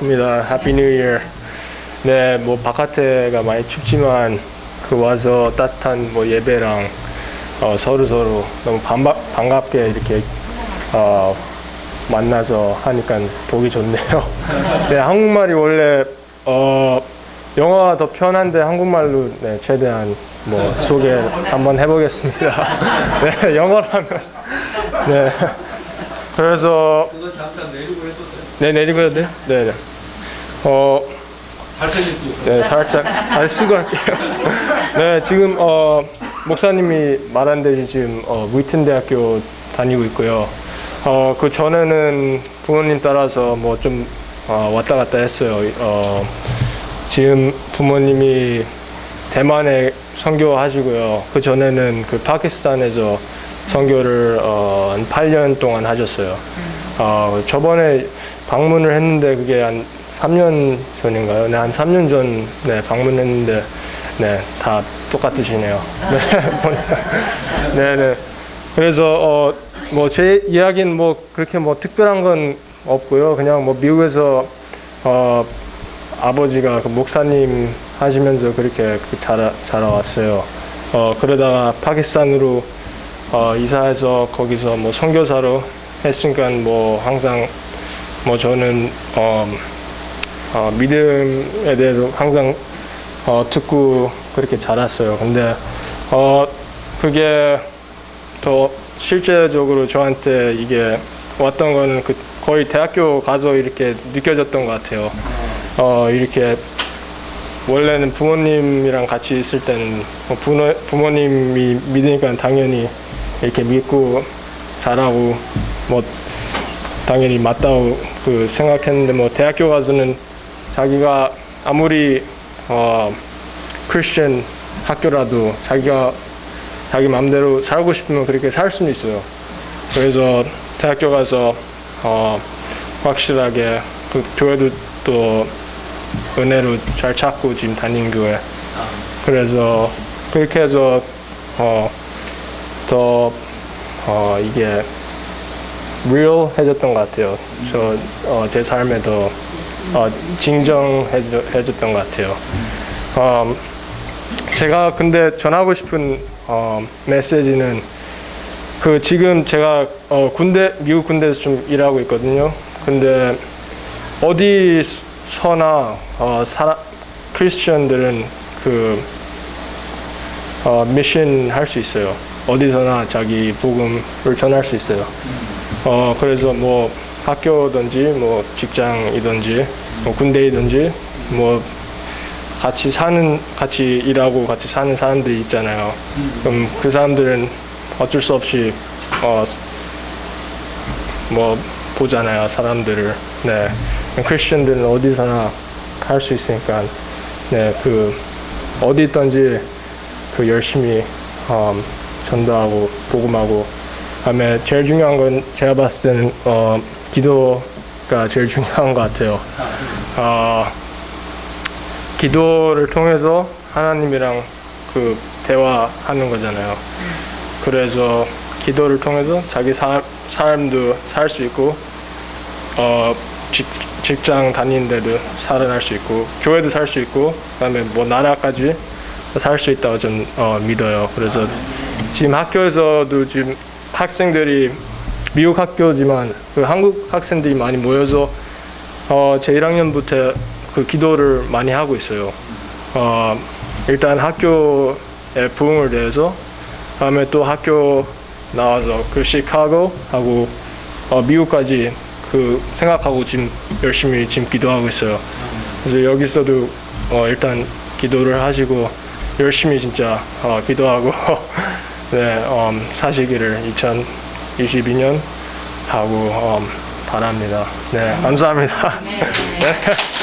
입니다. 해피 뉴 이어. 네, 뭐 바깥에가 많이 춥지만 그 와서 따뜻한 뭐 예배랑 어, 서로 서로 너무 반바, 반갑게 이렇게 어, 만나서 하니까 보기 좋네요. 네, 한국말이 원래 어, 영어가 더 편한데 한국말로 네, 최대한 뭐 소개 한번 해보겠습니다. 네, 영어라면 네. 그래서 그거 잠깐 내리고 해도 돼. 네 내리고 해도 돼요? 네, 네. 어, 잘생겼지? 네, 살짝 잘 쓰고 할게요. 네, 지금 어, 목사님이 말한 듯이 지금 어, 위튼 대학교 다니고 있고요. 어, 그 전에는 부모님 따라서 뭐 좀 어, 왔다 갔다 했어요. 어, 지금 부모님이 대만에 선교하시고요. 그 전에는 그 파키스탄에서 선교를 어, 한 8년 동안 하셨어요. 어, 저번에 방문을 했는데 그게 한 3년 전인가요? 네, 한 3년 전 네, 방문했는데 네, 다 똑같으시네요. 네, 보니까. 네, 네. 그래서 어, 뭐 제 이야기는 뭐 그렇게 뭐 특별한 건 없고요. 그냥 뭐 미국에서 어, 아버지가 그 목사님 하시면서 그렇게 그 자라, 자라왔어요. 어, 그러다가 파키스탄으로 어, 이사해서 거기서 뭐 선교사로 했으니까 뭐 항상 뭐 저는 어, 어, 믿음에 대해서 항상 어, 듣고 그렇게 자랐어요. 근데 어, 그게 더 실제적으로 저한테 이게 왔던 거는 그 거의 대학교 가서 이렇게 느껴졌던 것 같아요. 어, 이렇게 원래는 부모님이랑 같이 있을 때는 뭐 부모, 부모님이 믿으니까 당연히 이렇게 믿고 잘하고 뭐 당연히 맞다고 그 생각했는데 뭐 대학교 가서는 자기가 아무리 어 크리스천 학교라도 자기가 자기 마음대로 살고 싶으면 그렇게 살 수는 있어요. 그래서 대학교 가서 어 확실하게 그 교회도 또 은혜로 잘 찾고 지금 다니는 교회. 그래서 그렇게 해서 어 더 어, 이게 real해졌던 것 같아요. 저 어, 제 삶에 더 어, 진정해졌던 것 같아요. 어, 제가 근데 전하고 싶은 어, 메시지는 그 지금 제가 어, 군대 미국 군대에서 좀 일하고 있거든요. 근데 어디서나 어, 사람 크리스천들은 그 어, 미션 할 수 있어요. 어디서나 자기 복음을 전할 수 있어요. 어, 그래서 뭐 학교든지 뭐 직장이든지 뭐 군대이든지 뭐 같이 사는 같이 일하고 같이 사는 사람들이 있잖아요. 그럼 그 사람들은 어쩔 수 없이 어, 뭐 보잖아요 사람들을. 네. 크리스천들은 어디서나 할 수 있으니까 네 그 어디 있든지 그 열심히 어, 전도하고 복음하고 다음에 제일 중요한 건 제가 봤을 때는 어, 기도가 제일 중요한 것 같아요. 어, 기도를 통해서 하나님이랑 그 대화하는 거잖아요. 그래서 기도를 통해서 자기 사, 삶도 살 수 있고 어, 직, 직장 다니는데도 살아날 수 있고 교회도 살 수 있고 그다음에 뭐 나라까지 살 수 있다고 전 어, 믿어요. 그래서 지금 학교에서도 지금 학생들이 미국 학교지만 그 한국 학생들이 많이 모여서 어, 제 1학년부터 그 기도를 많이 하고 있어요. 어, 일단 학교에 부흥을 내서 다음에 또 학교 나와서 그 시카고 하고 어, 미국까지 그 생각하고 지금 열심히 지금 기도하고 있어요. 그래서 여기서도 어, 일단 기도를 하시고 열심히 진짜 어, 기도하고 네, 음, 사시기를 2022년 하고 음, 바랍니다. 네, 감사합니다. 네.